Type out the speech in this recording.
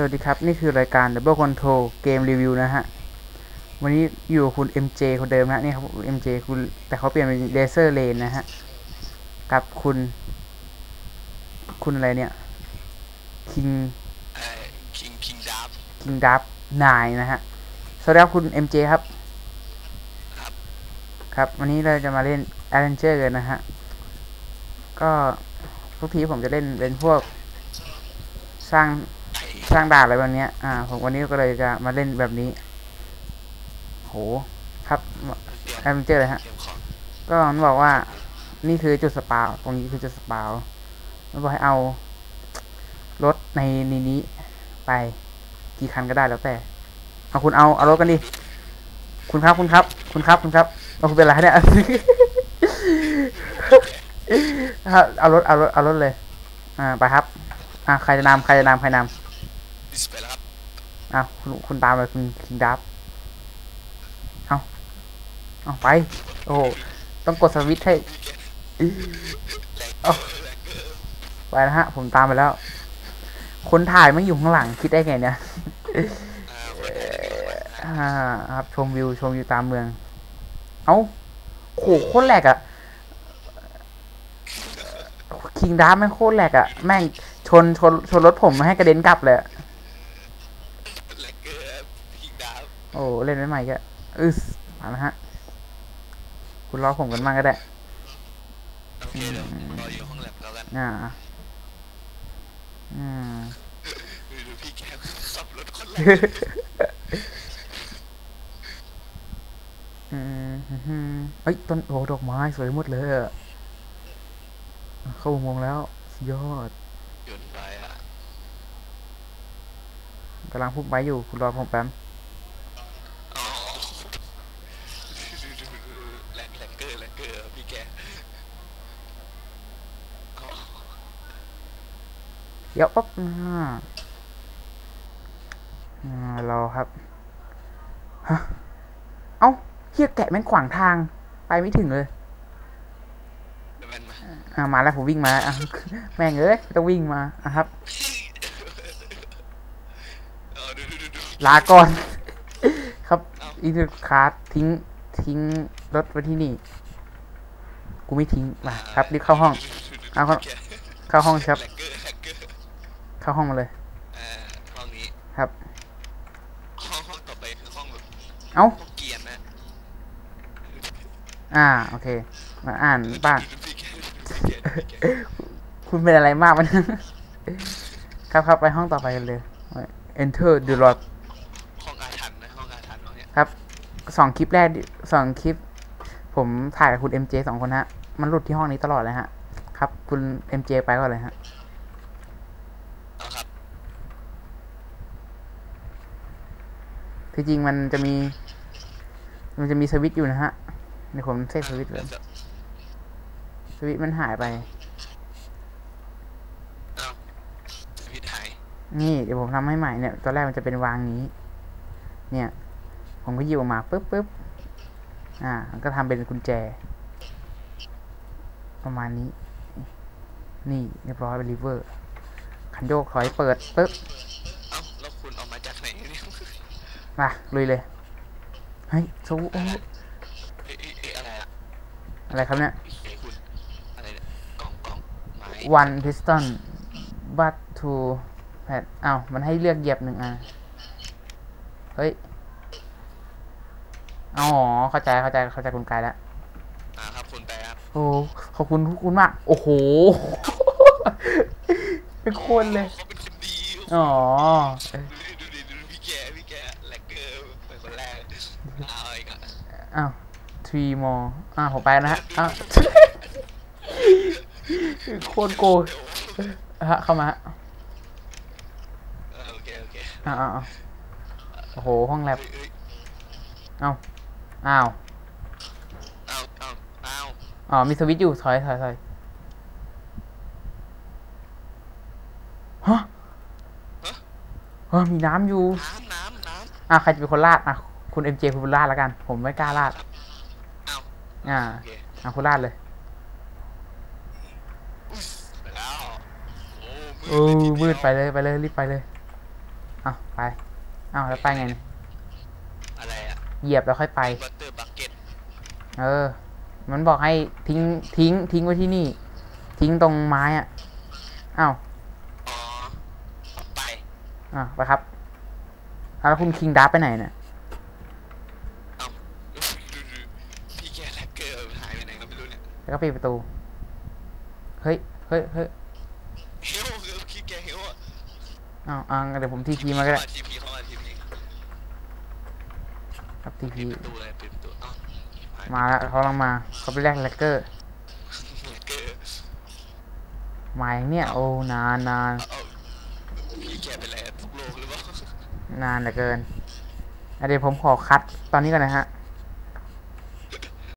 สวัสดีครับ นี่คือรายการ Double Control เกมรีวิวนะฮะ วันนี้อยู่กับคุณ MJ คนเดิมนะนี่ครับ MJ คุณแต่เขาเปลี่ยนเป็น Laser Lane นะฮะ กับคุณ คุณอะไรเนี่ย King เอ่อคิงคิงดับ King d a r 9นะฮะ สวัสดีครับคุณ MJ ครับ ครับ ครับ วันนี้เราจะมาเล่น Adventure กันนะฮะ ก็ทุกทีผมจะเล่นเป็นพวกสร้างไอ้ สร้างด่านอะไรแบบเนี้ยอ่า ผมวันนี้ก็เลยจะมาเล่นแบบนี้ โห ครับเตรียมแอดเวนเจอร์เลยฮะ ก็มันบอกว่า นี่คือจุดสปาวตรงนี้คือจุดสปาวมันบอกให้เอา รถในนี้นี้ไป กี่คันก็ได้แล้วแต่ เอาคุณเอา เอารถกันดิ คุณครับ คุณครับ คุณครับ คุณครับ เอาคุณเป็นไรเนี่ยเอารถ เอารถ เอารถเลย อ่า ไปครับ อ่า ใครจะนำใครจะนำใครนำ ดิสไปแล้วครับอ้าวคุณคุณตามไปคุณคิงดับเอาเอาไป โอ้โหต้องกดสวิตช์ให้เอาไปนะฮะ ผมตามไปแล้ว คนถ่ายไม่อยู่ข้างหลังคิดได้ไงเนี่ยอ่าวันนี้อ่าครับชมวิวชมวิวตามเมือง เอาโหโคตรแหลกอะคิงดับแม่งโคตรแหลกอะแม่งชนชนชนรถผมให้กระเด็นกลับเลยอะ แลกเกอร์คิงดับ โอ้เล่นไม่ใหม่ก็อึสมาแล้วฮะ คุณรอผมกันบ้างก็ได้โอเคเดี๋ยวรออยู่ห้องแลบแล้วกันอ่าอืมดูพี่แกขับรถคนแรกอืมฮึ่มเอ้ยต้นโอ้ดอกไม้สวยหมดเลยอะเข้าอุโมงค์แล้วสุดยอดยนต์ไปอะกำลังพูดไปอยู่ คุณรอผมแป๊บ อ๋อแล กแลกเกอร์แลกเกอร์พี่แกอ๋อเดี๋ยวปั๊บอ่าอ่ารอครับฮะเอ้าเฮียแกะแม่งขวางทาง ไปไม่ถึงเลยเดี๋ยวมันมาอ่ามาแล้วผมวิ่งมาอะแม่งเอ้ยไม่ต้องวิ่งมาอะครับเออดูดูดูดูลาก่อน ครับเอ้าอีทูคาร์ทิ้งทิ้งรถไว้ที่นี่ กูไม่ทิ้งมาครับรีบเข้าห้องเอาเข้าพี่แกเข้าห้องครับแลกเกอร์แลกเกอร์เข้าห้องมาเลยอ่าห้องนี้ครับห้องห้องต่อไปคือห้องแบบเอ้าห้องเกียร์นะอ่าโอเค มาอ่านบ้างพี่แกพี่แกพี่แกคุณเป็นอะไรมากมันครับครับไปห้องต่อไปกันเลย enter the lot ห้องอาถรรพ์นะห้องอาถรรพ์ห้องเนี้ยครับสองคลิปแรกดิสองคลิป ผมถ่ายกับคุณ MJ สองคนฮะ มันหลุดที่ห้องนี้ตลอดเลยฮะ ครับ คุณ MJ ไปก่อนเลยฮะเอาครับที่จริงมันจะมี มันจะมีสวิตช์อยู่นะฮะเดี๋ยวผมเซฟสวิตช์เลยสวิตช์มันหายไปเอาพี่ถ่ายนี่เดี๋ยวผมทำให้ใหม่เนี่ย ตอนแรกมันจะเป็นวางนี้ เนี่ย ผมก็หยิบออกมาปุ๊บปุ๊บอ่ามันก็ทำเป็นกุญแจ ประมาณนี้ นี่เรียบร้อยเป็นรีเวอร์ คันโยกถอยเปิดปุ๊บเอ้าแล้วคุณเอามาจากไหนเนี่ยมาลุยเลย เฮ้ยโซโอ้เอ๊ะเอ๊ะเอ๊ะอะไรอะอะไรครับเนี่ย เอ๊ะคุณอะไรเนี่ยกล่องกล่องไม้ one piston but two pad อ้าวมันให้เลือกเหยียบหนึ่งอะ เฮ้ย อ๋อ เข้าใจ เข้าใจ เข้าใจกลไกแล้ว อ้ขอบคุณทุกคุณมาก โอ้โห เป็นคนเลย เขาเป็นคนดีอ๋อดูดิดูดิดูดิพี่แกพี่แกแลกเกอร์เป็นคนแรกเอาอีกอะอ้าว three more อ่าผมไปนะฮะอ้าวโคตรโกงฮะเข้ามาฮะเออโอเคโอเคอ้าวอ้าวอ้าวโอ้โหห้องแลบเอ้ย เอ้ยอ้าวอ้าว เอาเอาเอา อ๋อมีสวิตช์อยู่ถอยถอยถอยฮะเออมีน้ำอยู่ น้ำน้ำน้อะใครจะเป็นคนลาดอะคุณเอ็มเจคุณเป็นลาดแล้วกัน ผมไม่กล้าลาดำเอาอ่า โอเคอะคุณลาดเลยไปแล้ว โอ้โอ้มืดเลยทีเดียวมืดไปเลยไปเลยรีบไปเลยเอาไปเอาแล้วไปไงเนี่ยอะไรอะเหยียบแล้วค่อยไป บัตเตอร์บักเก็ตเออ มันบอกให้ทิ้งทิ้ง ทิ้งไว้ที่นี่ ทิ้งตรงไม้อะอ้าวอ๋อไปอะไปครับอะแล้วคุณคิงดับไปไหนเนี่ยเอ้าดูดูพี่แกแลกเกอร์หายไปไหนก็ไม่รู้เนี่ยแล้วก็ปิดประตู เฮ้ย เฮ้ยเฮ้ยเฮลคือพี่แกเฮลอะอ้าวอ่าเดี๋ยวผมทีพีมาก็ได้ทีพีเข้ามาทีพีครับทีปิพีดประตูเลย มาแล้วเขาลังมาเขาไปแลกแลกเกอร์แลกเกอร์มาอย่างเนี้ยโอ้นานนานพี่แกเป็นอะไรทุกโลกหรือเปล่านานเหลือเกินอะเดี๋ยวผมขอคัดตอนนี้ก่อนนะฮะ